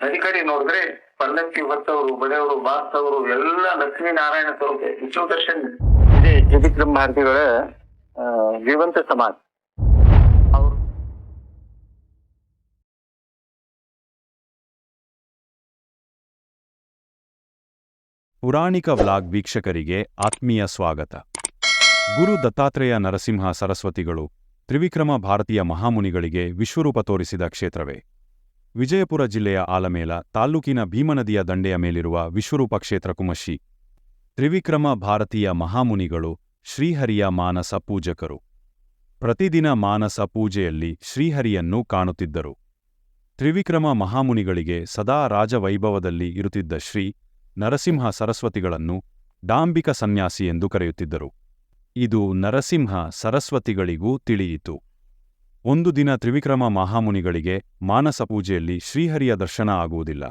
ನದಿ ಕಡೆ ನೋಡಿದ್ರೆ ಪಲ್ಲಕ್ಕಿ ಹೊತ್ತವರು ಬಡೆಯವರು ಬಾಸ್ತವರು ಎಲ್ಲ ಲಕ್ಷ್ಮೀ ನಾರಾಯಣ ಸ್ವರೂಪ ವಿಷ್ಣು ದರ್ಶನ್ ಇದೇ ಭಾರತಿಗಳ ಆ, ಜೀವಂತ ಸಮಾಜ. ಅವರು ಪುರಾಣಿಕ ವ್ಲಾಗ್ ವೀಕ್ಷಕರಿಗೆ ಆತ್ಮೀಯ ಸ್ವಾಗತ. ಗುರು ದತ್ತಾತ್ರೇಯ ನರಸಿಂಹ ಸರಸ್ವತಿಗಳು ತ್ರಿವಿಕ್ರಮ ಭಾರತೀಯ ಮಹಾಮುನಿಗಳಿಗೆ ವಿಶ್ವರೂಪ ತೋರಿಸಿದ ಕ್ಷೇತ್ರವೇ. ವಿಜಯಪುರ ಜಿಲ್ಲೆಯ ಆಲಮೇಲ ತಾಲ್ಲೂಕಿನ ಭೀಮನದಿಯ ದಂಡೆಯ ಮೇಲಿರುವ ವಿಶ್ವರೂಪ ಕ್ಷೇತ್ರ ಕುಮಶಿ. ತ್ರಿವಿಕ್ರಮ ಭಾರತೀಯ ಮಹಾಮುನಿಗಳು ಶ್ರೀಹರಿಯ ಮಾನಸ ಪೂಜಕರು. ಪ್ರತಿದಿನ ಮಾನಸ ಪೂಜೆಯಲ್ಲಿ ಶ್ರೀಹರಿಯನ್ನು ಕಾಣುತ್ತಿದ್ದರು. ತ್ರಿವಿಕ್ರಮ ಮಹಾಮುನಿಗಳಿಗೆ ಸದಾ ರಾಜವೈಭವದಲ್ಲಿ ಇರುತ್ತಿದ್ದ ಶ್ರೀ ನರಸಿಂಹ ಸರಸ್ವತಿಗಳನ್ನು ಡಾಂಬಿಕ ಸನ್ಯಾಸಿ ಎಂದು ಕರೆಯುತ್ತಿದ್ದರು. ಇದು ನರಸಿಂಹ ಸರಸ್ವತಿಗಳಿಗೂ ತಿಳಿಯಿತು. ಒಂದು ದಿನ ತ್ರಿವಿಕ್ರಮ ಮಹಾಮುನಿಗಳಿಗೆ ಮಾನಸ ಪೂಜೆಯಲ್ಲಿ ಶ್ರೀಹರಿಯ ದರ್ಶನ ಆಗುವುದಿಲ್ಲ.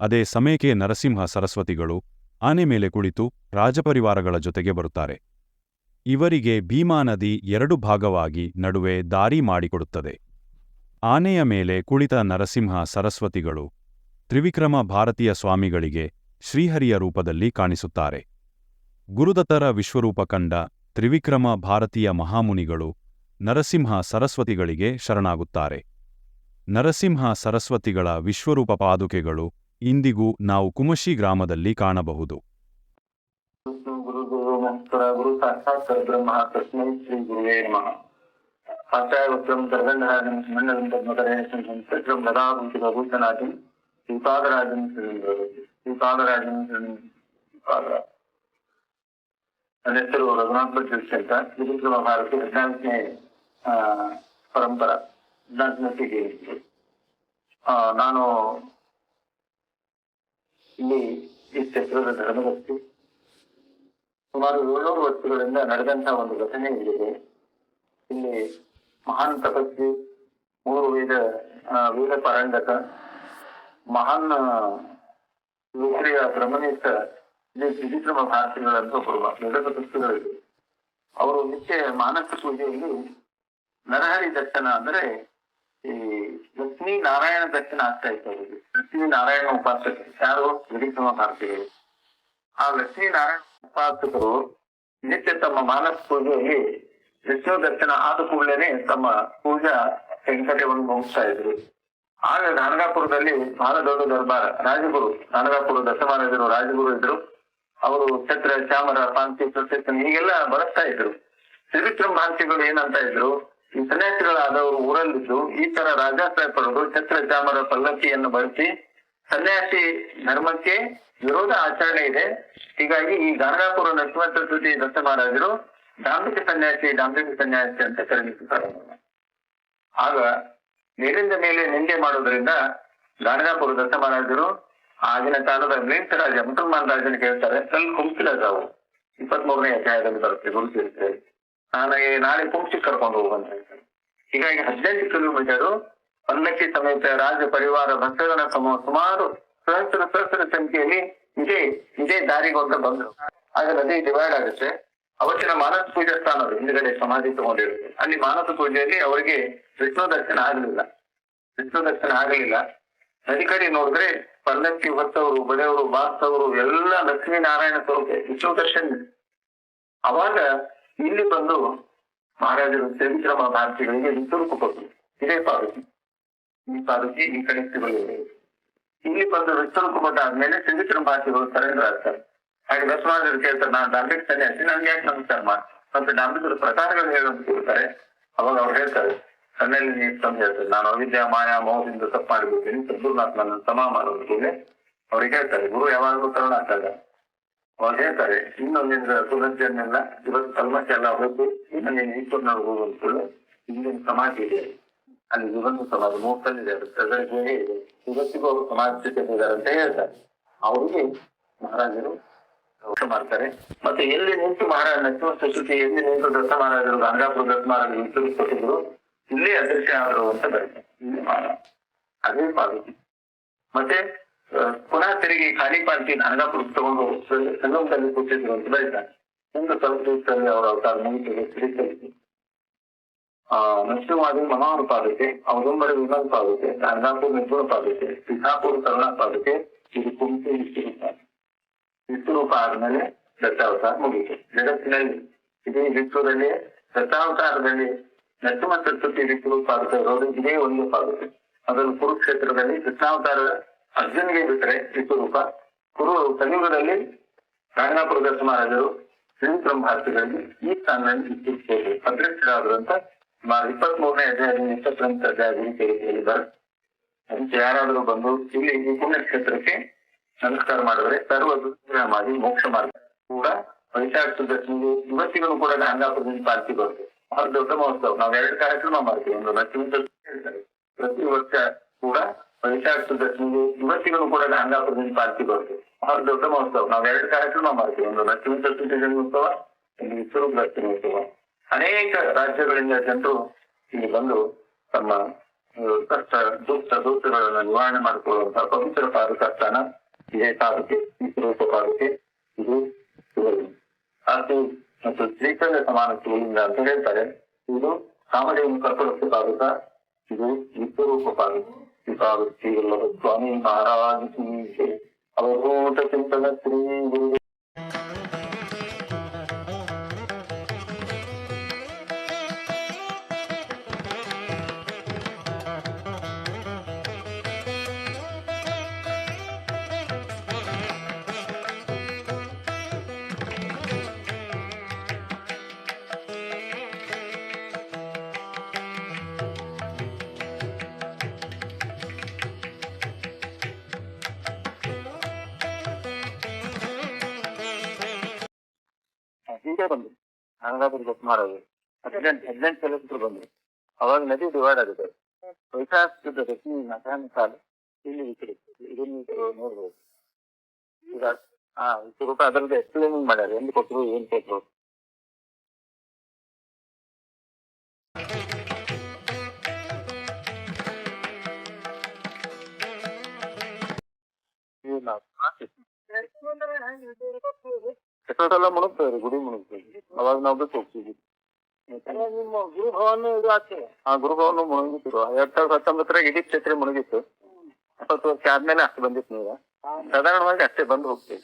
ಅದೇ ಸಮಯಕ್ಕೆ ನರಸಿಂಹ ಸರಸ್ವತಿಗಳು ಆನೆ ಮೇಲೆ ಕುಳಿತು ರಾಜಪರಿವಾರಗಳ ಜೊತೆಗೆ ಬರುತ್ತಾರೆ. ಇವರಿಗೆ ಭೀಮಾ ನದಿ ಎರಡು ಭಾಗವಾಗಿ ನಡುವೆ ದಾರಿ ಮಾಡಿಕೊಡುತ್ತದೆ. ಆನೆಯ ಮೇಲೆ ಕುಳಿತ ನರಸಿಂಹ ಸರಸ್ವತಿಗಳು ತ್ರಿವಿಕ್ರಮ ಭಾರತೀಯ ಸ್ವಾಮಿಗಳಿಗೆ ಶ್ರೀಹರಿಯ ರೂಪದಲ್ಲಿ ಕಾಣಿಸುತ್ತಾರೆ. ಗುರುದತ್ತರ ವಿಶ್ವರೂಪ ಕಂಡ ತ್ರಿವಿಕ್ರಮ ಭಾರತೀಯ ಮಹಾಮುನಿಗಳು ನರಸಿಂಹ ಸರಸ್ವತಿಗಳಿಗೆ ಶರಣಾಗುತ್ತಾರೆ. ನರಸಿಂಹ ಸರಸ್ವತಿಗಳ ವಿಶ್ವರೂಪ ಪಾದುಕೆಗಳು ಇಂದಿಗೂ ನಾವು ಕುಮಶಿ ಗ್ರಾಮದಲ್ಲಿ ಕಾಣಬಹುದು. ನನ್ನ ಹೆಸರು ರಘುನಾಥ್ ತ್ರಿವಿಕ್ರಮ ಭಾರತಿ ಹದಿನಾಲ್ಕನೇ ಪರಂಪರ ಆ, ನಾನು ಇಲ್ಲಿ ಈ ಕ್ಷೇತ್ರದ ಧರ್ಮದರ್ಶಿ. ಸುಮಾರು ಏಳ್ನೂರು ವರ್ಷಗಳಿಂದ ನಡೆದಂತಹ ಒಂದು ಘಟನೆ ಇಲ್ಲಿದೆ. ಇಲ್ಲಿ ಮಹಾನ್ ತಪಸ್ವಿ ಮೂರು ವೇದ ವೇದ ಪಾರಂಡಕ ಮಹಾನ್ ಲೋಕ್ರಿಯ ಬ್ರಹ್ಮನಿಷ್ಠ ತ್ರಿವಿಕ್ರಮ ಭಾರತಿಗಳಂತ ಒಬ್ಬರು ವೇದ ತಪಸ್ವಿಗಳಿದೆ ಅವರು ನಿತ್ಯ ಮಾನಸ ಪೂಜೆಯಲ್ಲಿ ನರಹರಿ ದರ್ಶನ ಅಂದ್ರೆ ಈ ಲಕ್ಷ್ಮೀ ನಾರಾಯಣ ದರ್ಶನ ಆಗ್ತಾ ಇತ್ತು ಅವರಿಗೆ. ಲಕ್ಷ್ಮೀ ನಾರಾಯಣ ಉಪಾಸಕರು. ಯಾರು? ತ್ರಿವಿಕ್ರಮ ಮಾಡ್ತೀವಿ ಆ ಲಕ್ಷ್ಮೀ ನಾರಾಯಣ ಉಪಾಸಕರು ನಿತ್ಯ ತಮ್ಮ ಮಾನಸ ಪೂಜೆಯಲ್ಲಿ ವಿಷ್ಣು ದರ್ಶನ ಆದ ಕೂಡಲೇ ತಮ್ಮ ಪೂಜಾ ವೆಂಕಟವನ್ನು ಮುಗಿಸ್ತಾ ಇದ್ರು. ಆಗ ನಾನಗಾಪುರದಲ್ಲಿ ಬಹಳ ದೊಡ್ಡ ದರ್ಬಾರ ರಾಜಗುರು, ನಾನಗಾಪುರ ದಶಮಾನದರು ರಾಜಗುರು ಇದ್ರು. ಅವರು ಛತ್ರ ಚಾಮರ, ಪಾಂತಿ ಪ್ರತ್ಯಕ್ಷ ಹೀಗೆಲ್ಲ ಬಳಸ್ತಾ ಇದ್ರು. ತ್ರಿವಿಕ್ರಮ ಭಾಂತಿಗಳು ಏನಂತ ಇದ್ರು? ಸನ್ಯಾಸಿಗಳಾದವರು ಊರಲ್ಲಿದ್ದು, ಈ ತರ ರಾಜಾಸಾಹೇಬರು ಛತ್ರ ಚಾಮರ ಪಲ್ಲಕ್ಕಿಯನ್ನು ಬಳಸಿ ಸನ್ಯಾಸಿ ಧರ್ಮಕ್ಕೆ ವಿರೋಧ ಆಚರಣೆ ಇದೆ. ಹೀಗಾಗಿ ಈ ಗಾಣಗಾಪುರ ನರಸಿಂಹ ಚತುರ್ಥಿ ದತ್ತ ಮಹಾರಾಜರು ಡಾಂಬಿಕ ಸನ್ಯಾಸಿ ಡಾಂಬಿಕ ಸನ್ಯಾಸಿ ಅಂತ ಕರೆಯುತ್ತಾರೆ ಆಗ ಮೇಲಿಂದ ಮೇಲೆ ನಿಂದೆ ಮಾಡುವುದರಿಂದ ಗಾಣಗಾಪುರ ದತ್ತ ಮಹಾರಾಜರು ಆಗಿನ ಕಾಲದ ಮ್ಲೇಂತ ರಾಜ ಮುಸಲ್ಮಾನ್ ರಾಜನ ಕೇಳ್ತಾರೆ ಸ್ವಲ್ಪ ಅದಾವು ಇಪ್ಪತ್ಮೂರನೇ ಅಧ್ಯಾಯದಲ್ಲಿ ಬರುತ್ತೆ, ಗುರುತಿರುತ್ತೆ. ನನಗೆ ನಾಳೆ ಪುಂಕ್ಷಿ ಕರ್ಕೊಂಡು ಹೋಗುವಂತ. ಹೀಗಾಗಿ ಹದಿನೆಂಟು ಕಿಲೋಮೀಟರ್ ಪಲ್ಲಕ್ಕಿ ಸಮೇತ ರಾಜ ಪರಿವಾರ ಭಕ್ತಗಳ ಸಮ, ಸುಮಾರು ಸಹಸ್ರ ಸಹಸ್ರ ಸಂಖ್ಯೆಯಲ್ಲಿ ಇದೇ ಇದೇ ಹೋಗ್ತಾ ಬಂದ್ರು. ಆಗ ನದಿ ಡಿವೈಡ್ ಆಗುತ್ತೆ. ಅವತ್ತಿನ ಮಾನಸ ಪೂಜಾ ಸ್ಥಾನ ಹಿಂದ್ಗಡೆ ಸಮಾಧಿ ತಗೊಂಡಿರುತ್ತೆ. ಅಲ್ಲಿ ಮಾನಸ ಪೂಜೆಯಲ್ಲಿ ಅವರಿಗೆ ವಿಷ್ಣು ದರ್ಶನ ಆಗಲಿಲ್ಲ. ವಿಷ್ಣು ದರ್ಶನ ಆಗಲಿಲ್ಲ. ನದಿ ಕಡೆ ನೋಡಿದ್ರೆ ಪಲ್ಲಕ್ಕಿ ಹೊತ್ತವರು ಬಡೆಯವರು ಬಾಸ್ತವರು ಎಲ್ಲ ಲಕ್ಷ್ಮೀ ನಾರಾಯಣ ಸ್ವರೂಪ, ವಿಷ್ಣು ದರ್ಶನ. ಅವಾಗ ಇಲ್ಲಿ ಬಂದು ಮಹಾರಾಜರು ತ್ರಿವಿಕ್ರಮ ಭಾರತಿಗಳಿಗೆ ವಿಶ್ವರೂಪ ಕೊಟ್ಟರು ಇದೇ ಪಾರ್ವತಿ. ಈ ಪಾರ್ವತಿ ಈ ಕಡೆ ಇಲ್ಲಿ ಬಂದು ವಿಶ್ವರೂಪ ಕೊಟ್ಟಾದ್ಮೇಲೆ ತ್ರಿವಿಕ್ರಮ ಭಾರತಿಗಳು ಸರೆಂಡರ್ ಆಗ್ತಾರೆ. ಹಾಗೆ ಬಸವರಾಜರು ಕೇಳ್ತಾರೆ, ನಾನು ಡಾಂಬಿಕ್ ಸನ್ಯಾಸಿ, ನನ್ಗೆ ಯಾಕೆ ನಮಸ್ಕಾರ ಮತ್ತೆ ಡಾಂಬಿಕರ ಪ್ರಕಾರಗಳು ಹೇಳೋದು ಕೇಳ್ತಾರೆ. ಅವಾಗ ಅವ್ರು ಹೇಳ್ತಾರೆ ನನ್ನಲ್ಲಿ ನೀವು ತಂದು ಹೇಳ್ತಾರೆ. ನಾನು ಅವಿದ್ಯಾ, ಮಾಯಾ, ಮೋಹದಿಂದ ತಪ್ಪು ಮಾಡಿಬಿಡ್ತೀನಿ ಸದ್ಗುರುನಾಥ್ ನನ್ನ ಸಮ ಮಾಡೋದಕ್ಕೆ ಅವ್ರಿಗೆ ಹೇಳ್ತಾರೆ, ಗುರು ಯಾವಾಗಲೂ ಕರುಣ ಅವಾಗ ಹೇಳ್ತಾರೆ ಇನ್ನೊಂದಿಂದ ಸುಗಂಧಿಯನ್ನೆಲ್ಲ ಇವತ್ತು ಕಲ್ಮಶ ಎಲ್ಲ ಹೋಗಿ ಇನ್ನು ನೀನು ಈಶ್ವರನ ಹೋಗುವಂತೇಳಿ ಇಂದಿನ ಸಮಾಧಿ ಇದೆ. ಅಲ್ಲಿ ಯುಗಂಧ ಸಮಾಧಿ ಮೂರ್ತಲ್ಲಿದೆ ಇದೆ. ಇವತ್ತಿಗೂ ಅವರು ಸಮಾಧಿ ಸ್ಥಿತಿಯಲ್ಲಿದ್ದಾರೆ ಅಂತ ಹೇಳ್ತಾರೆ. ಅವರಿಗೆ ಮಹಾರಾಜರು ಮಾಡ್ತಾರೆ. ಮತ್ತೆ ಎಲ್ಲಿ ನಿಂತು ಮಹಾರಾಜ ನರಸಿಂಹ ಸರಸ್ವತಿ ಎಲ್ಲಿ ನಿಂತು ದತ್ತ ಮಹಾರಾಜರು, ಗಂಗಾಪುರ ದತ್ತ ಮಹಾರಾಜರು ವಿಶ್ವರೂಪ ಕೊಟ್ಟಿದ್ರು ಇಲ್ಲೇ ಅದೃಶ್ಯ ಆದರು ಅಂತ ಮಾಡ ಅದೇ ಪಾರ್ವತಿ ಮತ್ತೆ ಪುನಃ ತಿರುಗಿ ಖಾಲಿ ಪಾಲ್ಟಿ ನಾನಗಾಪುರ ತಗೊಂಡು ಸಂಗಮದಲ್ಲಿ ಕೂತಿದ್ರು ಅಂತ ಬರೀತಾರೆ ಮುಂದೆ ದಿವಸದಲ್ಲಿ ಅವರ ಅವತಾರ ಮುಗಿಸಿದೆ ಶ್ರೀಕರಿಸಿ ಆ, ನರಸಿಂಹವಾದಿ ಮಹಾನುಪಾದಕ್ಕೆ ಔದಂಬರ ವಿಮಲ್ ಪಾದಕ್ಕೆ ಗಾಂಧಾಪುರ ನಿರ್ಗುಣ ಪಾದಕ್ಕೆ ಸಿದ್ದಾಪುರ ಕರುಣ ಪಾದಕ್ಕೆ ಇದು ಕುಂತಿ ವಿಶ್ವರೂಪ ವಿಶ್ವರೂಪ ಆದ್ಮೇಲೆ ದತ್ತಾವತಾರ ಮುಗಿತು. ಜಗತ್ತಿನಲ್ಲಿ ಇದೇ ವಿಶ್ವದಲ್ಲಿ ದತ್ತಾವತಾರದಲ್ಲಿ ನರಸಿಂಹ ಸರಸ್ವತಿ ವಿಶ್ವರೂಪ ಆಗುತ್ತೆ ಇದೇ ಒಂದು ಪಾದಕ್ಕೆ. ಅದನ್ನು ಕುರುಕ್ಷೇತ್ರದಲ್ಲಿ ಕೃಷ್ಣಾವತಾರ ಅರ್ಜುನಿಗೆ ಬಿಟ್ಟರೆ ವಿಶ್ವರೂಪ ಕುರು ಕಲಿಯುಗದಲ್ಲಿ ರಂಗನಾಪುರ ದರ್ಶ ಮಹಾರಾಜರು ಸಿಂಹ ಭಾರತಗಳಲ್ಲಿ ಈ ಸ್ಥಾನದಲ್ಲಿ ಇಟ್ಟಿರ್ಬೋದು ಅದೃಷ್ಟರಾದ್ರಂತ ಸುಮಾರು ಇಪ್ಪತ್ತ್ ಮೂರನೇ ಅಧ್ಯಾಯದಿಂದ ಇಪ್ಪತ್ತೊಂದು ಅಧ್ಯಾಯ ಗುರುಚರಿತೆಯಲ್ಲಿ ಬರುತ್ತೆ ಅದಕ್ಕೆ ಯಾರಾದರೂ ಬಂದು ಇಲ್ಲಿ ಈ ಪುಣ್ಯಕ್ಷೇತ್ರಕ್ಕೆ ನಮಸ್ಕಾರ ಮಾಡಿದ್ರೆ ಸರ್ವ ದುಃಖ ಮಾಡಿ ಮೋಕ್ಷ ಮಾರ್ಗ ಕೂಡ ವೈಶಾಖ ಸುದರ್ಶನಿಗೆ ಇವತ್ತಿಗೂ ಕೂಡ ಗಾಂಧಾಪುರದಿಂದ ಪಾಲ್ಸಿ ಬರುತ್ತೆ ಬಹಳ ದೊಡ್ಡ ಮಹೋತ್ಸವ. ನಾವು ಎರಡು ಕಾರ್ಯಕ್ರಮ ಮಾಡ್ತೀವಿ. ಒಂದು ಲಕ್ಷ್ಮೀ ಪ್ರತಿ ವರ್ಷ ಕೂಡ ವೈಶಾಖ ಸುದರ್ಶನಿಗೆ ಇವತ್ತಿಗೂ ಕೂಡ ಗಾಂಧಾಪುರದಿಂದ ಪಾಲ್ತಿ ಬರುತ್ತೆ ಬಹಳ ದೊಡ್ಡ ಮಹೋತ್ಸವ. ನಾವು ಎರಡು ಕಾರ್ಯಕ್ರಮ ಮಾಡ್ತೀವಿ. ಒಂದು ಲಕ್ಷ್ಮೀ ಚತುರ್ಥಿ ಜನ್ಮೋತ್ಸವ ಒಂದು ವಿಶ್ವರೂಪ ಲಕ್ಷ್ಮೀೋತ್ಸವ ಅನೇಕ ರಾಜ್ಯಗಳಿಂದ ಜನರು ಇಲ್ಲಿ ಬಂದು ತಮ್ಮ ಆ, ಕಷ್ಟ ದುಃಖ ದೋಷಗಳನ್ನು ನಿವಾರಣೆ ಮಾಡಿಕೊಳ್ಳುವಂತಹ ಪವಿತ್ರ ಪಾದಕ ಸ್ಥಾನ ಇದೇ ಪಾದಕ್ಕೆ ವಿಶ್ವರೂಪ ಪಾದಕ್ಕೆ ಇದು ಶಿವಲಿಂಗ ಅದು ಮತ್ತು ಶ್ರೀಕಂಡ ಸಮಾನ ಶಿವಲಿಂಗ ಅಂತ ಹೇಳ್ತಾರೆ. ಇದು ಕಾಮದೇವನ ಕಲ್ಪವೃಕ್ಷ ಪಾದಕ ಇದು ವಿಶ್ವರೂಪ ಪಾದಕ. ಈ ಪಾದಕ ಶ್ರೀವಲ್ಲಭ ಸ್ವಾಮಿ ಮಹಾರಾಜ ಶ್ರೀ ಅವಧೂತ ಚಿಂತನ ಶ್ರೀ ಗುರು ಹೀಗೆ ಬಂದ್ರು ಹಂಗಾದ್ರೆ ಮಾಡೋದು. ಹದಿನೆಂಟು ಹದಿನೆಂಟು ಕಿಲೋಮೀಟರ್ ಬಂದ್ರು ಅವಾಗ ನದಿ ಡಿವೈಡ್ ಆಗಿದೆ. ವೈಶಾಖದ ರಶ್ಮಿ ಮಧ್ಯಾಹ್ನ ಕಾಲ ಇಲ್ಲಿ ವಿಚರಿತ್ತು ಇದನ್ನು ನೋಡ್ಬೋದು. ಈಗ ಹಾ ರೂಪಾಯಿ ಅದರದ್ದು ಎಕ್ಸ್ಪ್ಲೇನಿಂಗ್ ಮಾಡ್ಯಾರ. ಎಲ್ಲಿ ಕೊಟ್ಟರು ಏನ್ ಕೊಟ್ಟರು ಎಷ್ಟೊಂದ್ಸಲ ಮುಳುಗ್ತೇವ್ರಿ ಗುಡಿ ಮುಳುಗ್ತೇವೆ ಅವಾಗ ನಾವು ಬಿಟ್ಟು ಹೋಗ್ತೀವಿ. ನಿಮ್ಮ ಗುರುಭವನ ಇದು ಆಗ್ತದೆ ಆ ಗುರುಭವನ ಮುಳುಗಿತ್ತು ಎರಡ್ ಸಾವಿರದ ಹತ್ತೊಂಬತ್ತರಾಗ ಇಡೀ ಕ್ಷೇತ್ರ ಮುಳುಗಿತ್ತು. ಇಪ್ಪತ್ತು ವರ್ಷ ಆದ್ಮೇಲೆ ಅಷ್ಟು ಬಂದಿತ್ತು ನೀವು. ಸಾಧಾರಣವಾಗಿ ಅಷ್ಟೇ ಬಂದು ಹೋಗ್ತೀವಿ.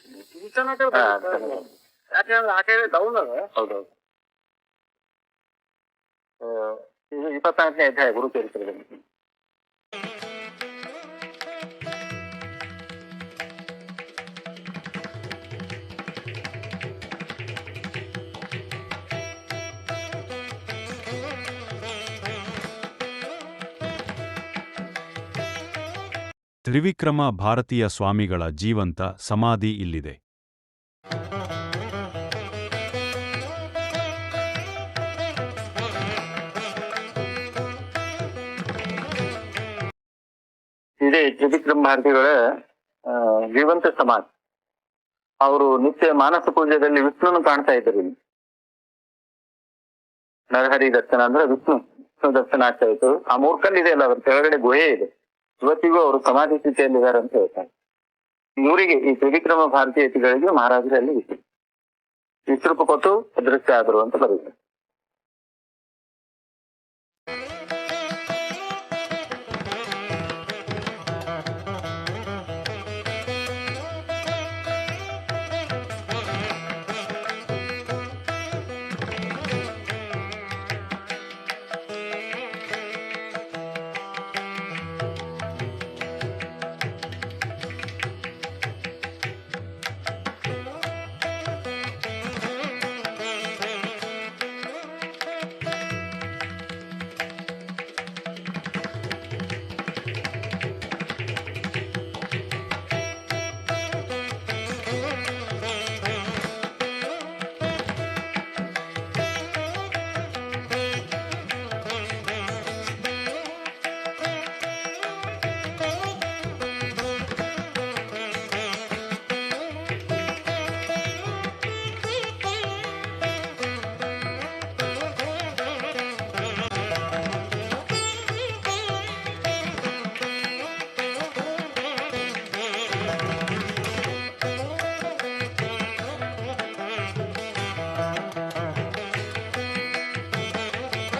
ಹಾ, ಚೆನ್ನಾಗಿ. ಡೌನ್ ಅದ ಹೌದೌದು ಆ, ಇದು ಇಪ್ಪತ್ನಾಲ್ಕನೇ ಅಧ್ಯಾಯ ಗುರು ಚರಿತ್ರೆಯಲ್ಲಿ. ತ್ರಿವಿಕ್ರಮ ಭಾರತೀಯ ಸ್ವಾಮಿಗಳ ಜೀವಂತ ಸಮಾಧಿ ಇಲ್ಲಿದೆ. ಇದೇ ತ್ರಿವಿಕ್ರಮ ಭಾರತಿಗಳ ಜೀವಂತ ಸಮಾಧಿ. ಅವರು ನಿತ್ಯ ಮಾನಸ ಪೂಜೆಯಲ್ಲಿ ವಿಷ್ಣುನು ಕಾಣ್ತಾ ಇದ್ದರು ಇಲ್ಲಿ. ನರಹರಿ ದರ್ಶನ ಅಂದ್ರೆ ವಿಷ್ಣು ವಿಷ್ಣು ದರ್ಶನ ಆಗ್ತಾ ಇತ್ತು. ಆ ಮೂರ್ಖಲ್ಲಿ ಇದೆ ಅಲ್ಲ, ಅದ್ರ ಕೆಳಗಡೆ ಗುಹೆ ಇದೆ. ಇವತ್ತಿಗೂ ಅವರು ಸಮಾಧಿ ಸ್ಥಿತಿಯಲ್ಲಿದ್ದಾರೆ ಅಂತ ಹೇಳ್ತಾರೆ. ಇವರಿಗೆ ಈ ತ್ರಿವಿಕ್ರಮ ಭಾರತೀಯ ಯತಿಗಳಿಗೆ ಮಹಾರಾಜರಲ್ಲಿ ವಿಶ್ರೂಪ ಕೊಟ್ಟು ಅದೃಷ್ಟ ಆದರು ಅಂತ ಬರುತ್ತೆ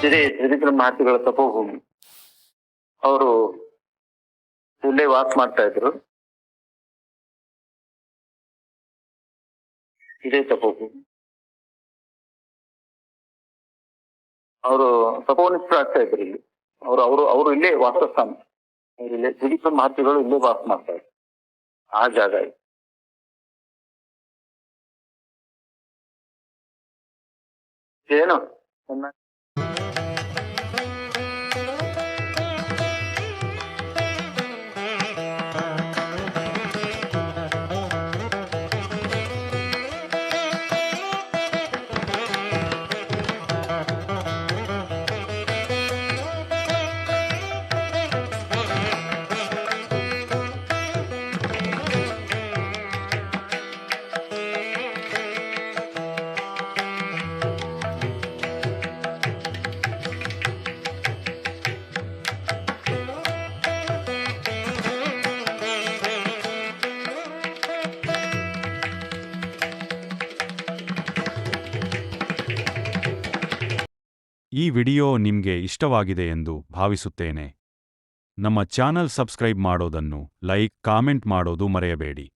ಇದೇ ತ್ರಿವಿಕ್ರ ಮಹರ್ಷಿಗಳ ತಪೋಭೂಮಿ. ಅವರು ಇಲ್ಲೇ ವಾಸ ಮಾಡ್ತಾ ಇದ್ರು. ಇದೇ ತಪೋಭೂಮಿ. ಅವರು ತಪೋನಿಷ್ಠರು ಆಗ್ತಾ ಇದ್ರು ಇಲ್ಲಿ. ಅವರು ಅವರು ಅವರು ಇಲ್ಲೇ ವಾಸಸ್ಥಾನ. ಇಲ್ಲೇ ತ್ರಿವಿಕ್ರ ಮಹರ್ಷಿಗಳು ಇಲ್ಲೇ ವಾಸ ಮಾಡ್ತಾ ಇದ್ರು. ಆ ಜಾಗ ಇದು. ಏನು? ಈ ವಿಡಿಯೋ ನಿಮ್ಗೆ ಇಷ್ಟವಾಗಿದೆ ಎಂದು ಭಾವಿಸುತ್ತೇನೆ. ನಮ್ಮ ಚಾನಲ್ ಸಬ್ಸ್ಕ್ರೈಬ್ ಮಾಡೋದನ್ನು ಲೈಕ್ ಕಾಮೆಂಟ್ ಮಾಡೋದು ಮರೆಯಬೇಡಿ.